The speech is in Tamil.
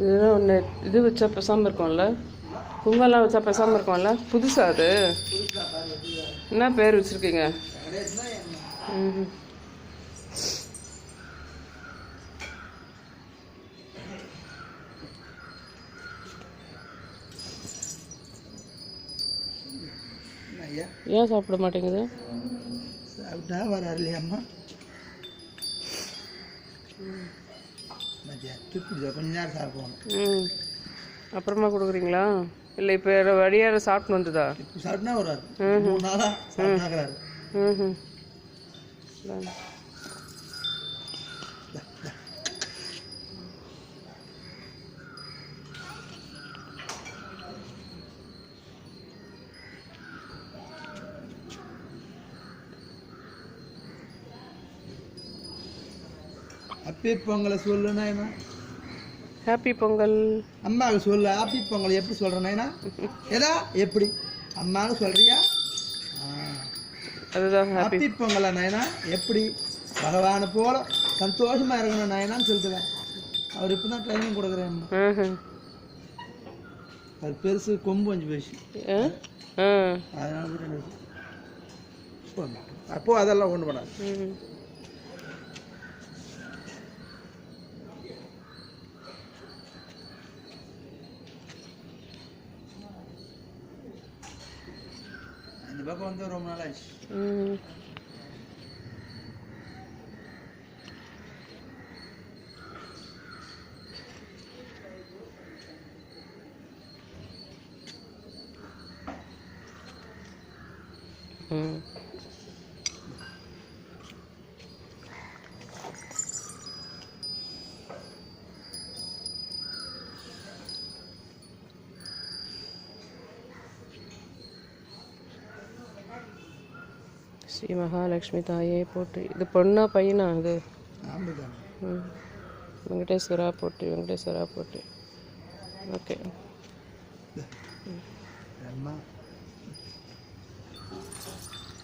இதெல்லாம் ஒன்று இது வச்சா பெசாமல் இருக்கும்ல? குங்கெல்லாம் வச்சா பெசாமல் இருக்கும்ல? புதுசா அது? என்ன பேர் வச்சுருக்கீங்க? ஏன் சாப்பிட மாட்டேங்குது? சாப்பிட்டா வராரு இல்லையாம்மா கொஞ்ச நேரம் ம். அப்புறமா கொடுக்குறீங்களா? இல்லை இப்போ வழியார சாப்பிட்டு வந்ததா சாப்பிட்டா வராரு மூணு நாளாக சாப்பிட்டாங்கிறாரு ம். அப்பே பொங்கலை சொல்லு நாயனா. ஹாப்பி பொங்கல் அம்மாவுக்கு சொல்லு ஆப்பி பொங்கல் எப்படி சொல்கிறேன் நாயனா? ஏதா எப்படி? அம்மாவுக்கு சொல்றியா? அதுதான் ஹாப்பி ஹாப்பி பொங்கலா நாயனா? எப்படி? பகவானை போல சந்தோஷமா இருக்கணும் நாயனான்னு சொல்லிட்டுவேன் அவர் இப்போ தான் ட்ரைனிங் கொடுக்குறேன் அது பெருசு கொம்பு கொஞ்சம் ஆ? அதனால. அப்போ அதெல்லாம் ஒன்று பண்ணாது. Dibago Rom Nalash. Mm. Mm. Sri Mahalakshmi தாயே போட்டு இது பொண்ணா பையனா ம். வெங்கடேஸ்வரா போட்டு வெங்கடேஸ்வரா போட்டு. ஓகே.